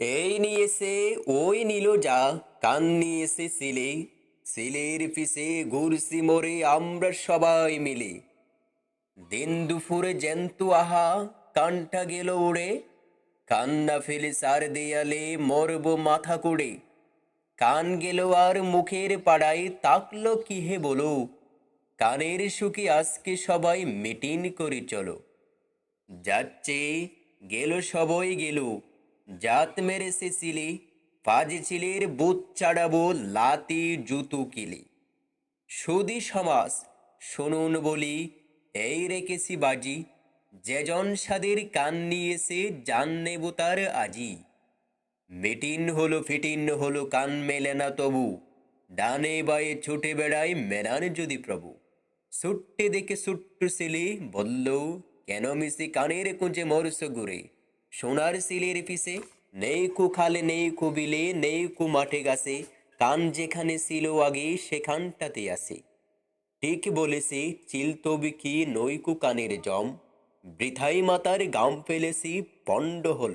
এই নিয়েছে ওই নিল যা, কান নিয়েছে সিলে। সিলের পিছে ঘুরছি মোরে আমরা সবাই মিলে। দিন দুপুরে জ্যান্ত আহা, কানটা গেল উড়ে। কান্না ফেলে সার দেয়ালে মরব মাথা কুড়ে। কান গেল আর মুখের পাড়ায় তাকলো কি হে বলো। কানের সুখে আজকে সবাই মিটিং করে চলো। যাচ্ছে, গেল সবই গেল। জাত মেরেছে সিলি ফাজ ছিলের বুথ চাড়াবো লাতি জুতু কিলি সুদি সমাজ শুনুন বলি এই রেখেছি বাজি যেজন সাদের কান নিয়েছে জান নেব তার আজি মিটিন হলো ফিটিন হলো কান মেলে না তবু ডানে বায়ে ছুটে বেড়ায় মেরান যদি প্রভু সুট্টে দেখে সুট্টু সিলি বলল কেন মিশি কানের কুঁজে মরস গুরে সোনার সিলের পিসে নেই কু খালে, নেই কু বিলে, নেই কু মাঠে গাছে, কান যেখানে ছিল আগে, সেখানটাতে আসে ঠিক বলেছে, চিল তবি কি নৈকু কানের জম, বৃথাই মাতার গাম ফেলেছি, পণ্ড হল